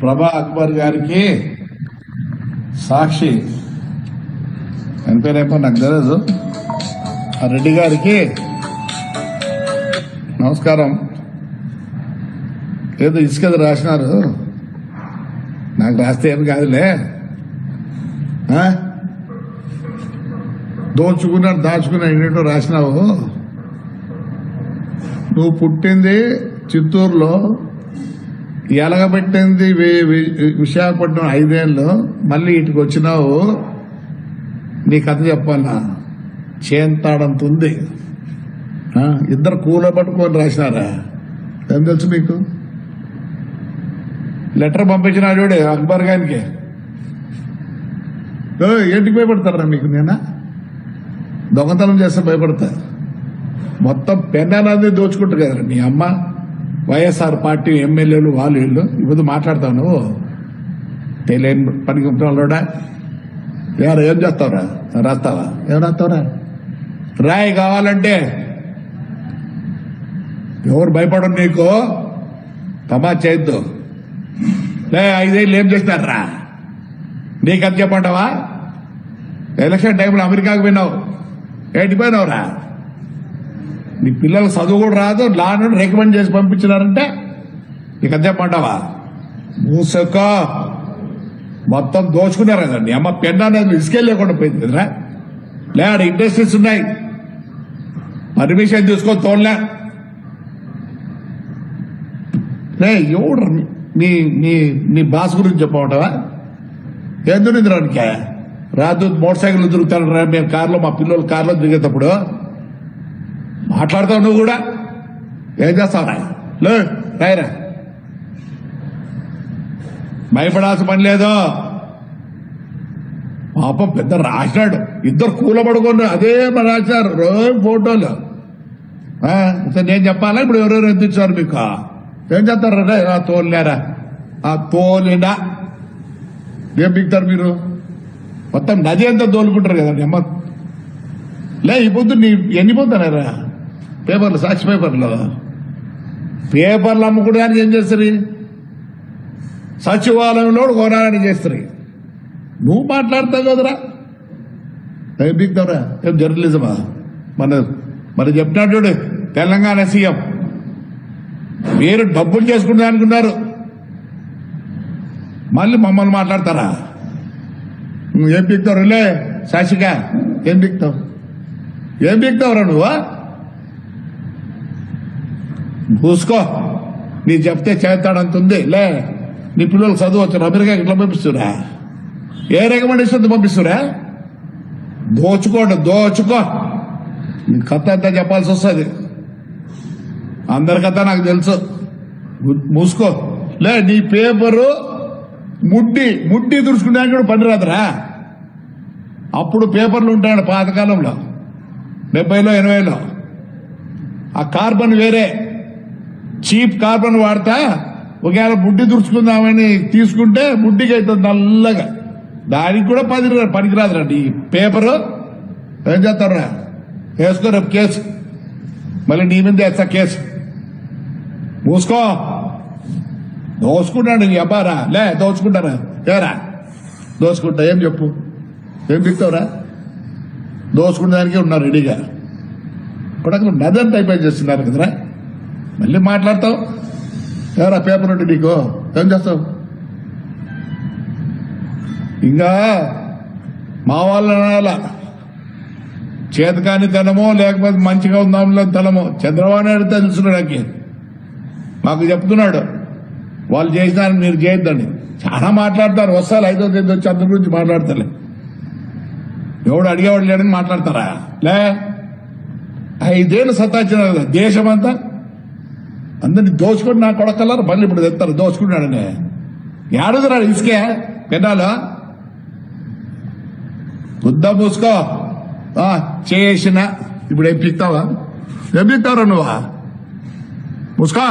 ప్రభా అక్బర్ గారికి సాక్షి. ఎంత పేరేమో నాకు తెలియదు ఆ రెడ్డి గారికి నమస్కారం. ఏదో ఇసుకది రాసినారు. నాకు రాస్తే ఏం కాదులే. దోచుకున్నాడు దాచుకున్నాడు ఏంటో రాసినావు? నువ్వు పుట్టింది చిత్తూరులో. ఎలగబెట్టింది విశాఖపట్నం ఐదేళ్ళు మళ్ళీ ఇటుకు వచ్చినావు. నీ కథ చెప్పాలా? చేంతాడంత ఉంది ఇద్దరు కూల పట్టుకొని రాసినారా? ఏం తెలుసు మీకు? లెటర్ పంపించిన చూడు అక్బర్ గారికి. ఏంటికి భయపడతారా మీకు నేనా? దొంగతనం చేస్తే భయపడతా. మొత్తం పెన్నానంది దోచుకుంటారు కదా మీ అమ్మ? వైఎస్ఆర్ పార్టీ ఎమ్మెల్యేలు వాళ్ళు వీళ్ళు. ఇప్పుడు మాట్లాడతావు నువ్వు. తెలియని పనికి వాళ్ళోడా ఎవరు ఏం చేస్తావురా? రాస్తావా? ఏం రాస్తావురా? రాయి కావాలంటే ఎవరు భయపడరు నీకు? తమా చేయొద్దు. లే ఐదేళ్ళు ఏం చేస్తారా నీకు అది చెప్పంటావా ఎలక్షన్ టైంలో అమెరికాకు పోయినావు. ఏంటి పోయినావురా? నీ పిల్లలు చదువు కూడా రాదు లాను రికమెండ్ చేసి పంపించినారంటే నీకు అంతే పండవా? మూసక. మొత్తం దోచుకున్నారు కదండి. అమ్మ పెన్ అనేది ఇసుకెళ్ళి లేకుండా పోయింది కదరా? లేడ ఇండస్ట్రీస్ ఉన్నాయి. పర్మిషన్ తీసుకొని తోడలే లే ఎవడు నీ నీ నీ బాస్ గురించి చెప్పమంటావా? ఎందుకు రానికే రాదు మోటార్ సైకిల్ తిరుగుతాను రా మేము కార్లో మా పిల్లలు కార్లో దిగేటప్పుడు మాట్లాడతావు నువ్వు కూడా? ఏం చేస్తావురా లే రాయరా భయపడాల్సిన పని లేదు. పాపం పెద్ద రాశాడు ఇద్దరు కూలబడుకున్నారు అదే మరి రాశారు. రోజు ఫోటోలు. నేను చెప్పాలా? ఇప్పుడు ఎవరెవరు ఎంత ఇచ్చారు మీకు? ఏం చేస్తారు? ఆ తోలినారా? ఆ తోలినా? ఏం బిగుతారు మీరు? మొత్తం నది అంతా తోలుకుంటారు కదా అమ్మ లే ఈ పొద్దు నీ ఎన్ని పోతానారా పేపర్లు సాక్షి పేపర్లు. పేపర్లు అమ్ముకోవడానికి ఏం చేస్తారు సచివాలయంలో కొనాలని చేస్తారు నువ్వు మాట్లాడతావు కదరా? ఏం బిగుతావురా ఏం జర్నలిజమా? మన మరి చెప్పినాడు చూడు తెలంగాణ సీఎం. మీరు డబ్బులు చేసుకుంటా అనుకున్నారు మళ్ళీ మమ్మల్ని మాట్లాడతారా? నువ్వు ఏం బిగుతావు లే శాసిక ఏం బిగుతావు ఏం బిగుతావురా నువ్వు పూసుకో నీ చెప్తే చేస్తాడంత ఉంది లే నీ పిల్లలు చదువు వచ్చారు అమెరికా ఇట్లా పంపిస్తురా ఏ రికమెండేషన్ పంపిస్తురా దోచుకోండి దోచుకో. నీ కథ అంతా చెప్పాల్సి వస్తుంది. అందరి కథ నాకు తెలుసు. మూసుకో. లే నీ పేపరు ముడ్డి ముడ్డి దురుచుకున్నాక కూడా పని రాదురా. అప్పుడు పేపర్లు ఉంటాయండి పాతకాలంలో. డెబ్బైలో ఎనభైలో. ఆ కార్బన్ వేరే. చీప్ కార్బన్ వాడతా ఒకవేళ బుడ్డి దుర్చుకుందామని తీసుకుంటే బుడ్డికి అవుతుంది నల్లగా. దానికి కూడా పది పనికిరాదు రండి ఈ పేపరు ఏం చేస్తారా వేసుకో రేపు కేసు. మళ్ళీ నీ మీద వేస్తా కేసు. మూసుకో. దోచుకున్నాడు నీ అబ్బారా? లే దోచుకుంటారా ఏరా? దోచుకుంటా ఏం చెప్పు? ఏం చెప్తావురా దోచుకునేదానికే ఉన్నారు రెడీగా. ఇప్పుడు అక్కడ నదంతా అయిపోయి చేస్తున్నారు కదరా? మళ్ళీ మాట్లాడతావు? ఎవరా పేపర్ ఉంటే నీకు? ఏం చేస్తావు? ఇంకా మా వాళ్ళ చేతకాని తనమో లేకపోతే మంచిగా ఉందాంలో తనమో చంద్రబాబు నాయుడు తెలుసున్నాడు నాకు. మాకు చెప్తున్నాడు వాళ్ళు చేసినారని మీరు చేయొద్దండి చాలా మాట్లాడతారు వస్తారు ఐదో తేదీ వచ్చి అందరి గురించి మాట్లాడతారు ఎవడు అడిగేవాడు లేడని మాట్లాడతారా? లే ఐదేళ్ళు సతాచినారు దేశమంతా అందరిని దోచుకొని నా కొడకల్లారు బండి ఇప్పుడు తెస్తారు దోచుకున్నాడని ఏడుదరాడు ఇసుకే పెన్నాలు బుద్ధ మూసుకో. చేసిన ఇప్పుడు ఏం పిక్తావా ఏం నువ్వా? మూసుకో.